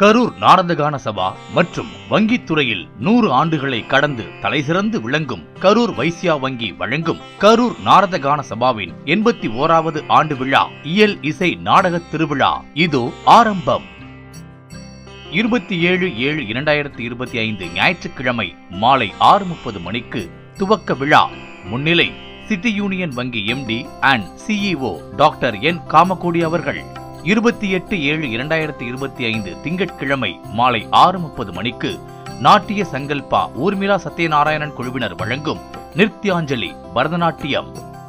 கரூர் நாரதகான சபா மற்றும் வங்கித்துறையில் நூறு ஆண்டுகளை கடந்து தலைசிறந்து விளங்கும் கரூர் வைசியா வங்கி வழங்கும் கரூர் நாரதகான சபாவின் எண்பத்தி ஓராவது ஆண்டு விழா இயல் இசை நாடக திருவிழா. இது ஆரம்பம். இருபத்தி ஏழு ஏழு இரண்டாயிரத்தி இருபத்தி ஐந்து ஞாயிற்றுக்கிழமை மாலை ஆறு முப்பது மணிக்கு துவக்க விழா. முன்னிலை சிட்டி யூனியன் வங்கி MD and CEO doctor N Kamakoti அவர்கள். இருபத்தி எட்டு ஏழு இரண்டாயிரத்தி இருபத்தி ஐந்து திங்கட்கிழமை மாலை ஆறு முப்பது மணிக்கு நாட்டிய சங்கல்பா ஊர்மிளா சத்யநாராயணன் குழுவினர் வழங்கும் நிருத்யாஞ்சலி பரதநாட்டியம்.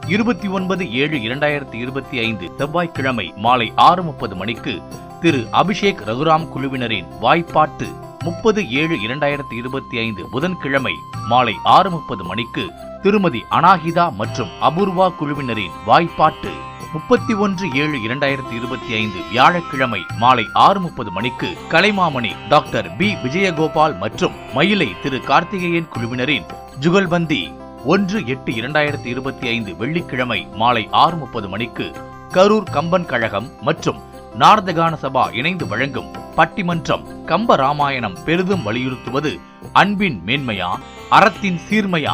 இருபத்தி ஒன்பது ஏழு இரண்டாயிரத்தி இருபத்தி ஐந்து செவ்வாய்க்கிழமை மாலை ஆறு முப்பது மணிக்கு திரு அபிஷேக் ரகுராம் குழுவினரின் வாய்ப்பாட்டு முப்பது ஏழு இரண்டாயிரத்தி இருபத்தி ஐந்து புதன்கிழமை மாலை ஆறு முப்பது மணிக்கு திருமதி அனாஹிதா மற்றும் அபூர்வா குழுவினரின் வாய்ப்பாட்டு. முப்பத்தி ஒன்று ஏழு இரண்டாயிரத்தி இருபத்தி ஐந்து வியாழக்கிழமை மாலை ஆறு முப்பது மணிக்கு கலைமாமணி டாக்டர் பி. விஜயகோபால் மற்றும் மயிலை திரு. கார்த்திகேயன் குழுவினரின் ஜுகல்பந்தி. ஒன்று எட்டு இரண்டாயிரத்தி இருபத்தி ஐந்து வெள்ளிக்கிழமை மாலை ஆறு முப்பது மணிக்கு கரூர் கம்பன் கழகம் மற்றும் நாரதகான சபா இணைந்து வழங்கும் பட்டிமன்றம் கம்ப ராமாயணம் பெரிதும் வலியுறுத்துவது அன்பின் மேன்மையா அறத்தின் சீர்மையா?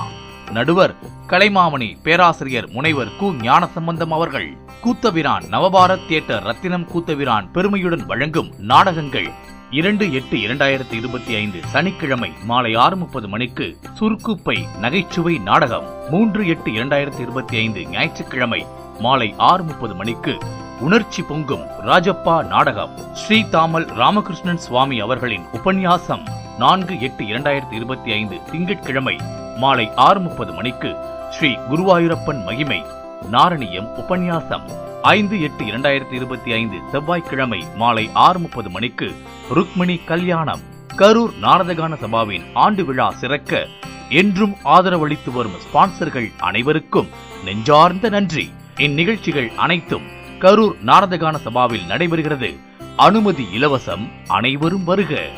நடுவர் கலைமாமணி பேராசிரியர் முனைவர் கு. ஞானசம்பந்தம் அவர்கள். கூத்தபிரான் நவபாரத் தியேட்டர் ரத்தினம் கூத்தபிரான் பெருமையுடன் வழங்கும் நாடகங்கள் இரண்டு எட்டு இரண்டாயிரத்தி இருபத்தி ஐந்து சனிக்கிழமை மாலை ஆறு முப்பது மணிக்கு சுருக்குப்பை நகைச்சுவை நாடகம் மூன்று எட்டு இரண்டாயிரத்தி இருபத்தி ஐந்து ஞாயிற்றுக்கிழமை மாலை ஆறு முப்பது மணிக்கு உணர்ச்சி பொங்கும் ராஜப்பா நாடகம். ஸ்ரீ தாமல் ராமகிருஷ்ணன் சுவாமி அவர்களின் உபன்யாசம் நான்கு எட்டு இரண்டாயிரத்தி இருபத்தி ஐந்து திங்கட்கிழமை மாலை ஆறு முப்பது மணிக்கு ஸ்ரீ குருவாயூரப்பன் மகிமை நாரணியம் உபன்யாசம். ஐந்து எட்டு இரண்டாயிரத்தி இருபத்தி ஐந்து செவ்வாய்க்கிழமை மாலை ஆறு முப்பது மணிக்கு ருக்மிணி கல்யாணம். கரூர் நாரதகான சபாவின் ஆண்டு விழா சிறக்க என்றும் ஆதரவளித்து வரும் ஸ்பான்சர்கள் அனைவருக்கும் நெஞ்சார்ந்த நன்றி. இந்நிகழ்ச்சிகள் அனைத்தும் கரூர் நாரதகான சபாவில் நடைபெறுகிறது. அனுமதி இலவசம் அனைவரும் வருக.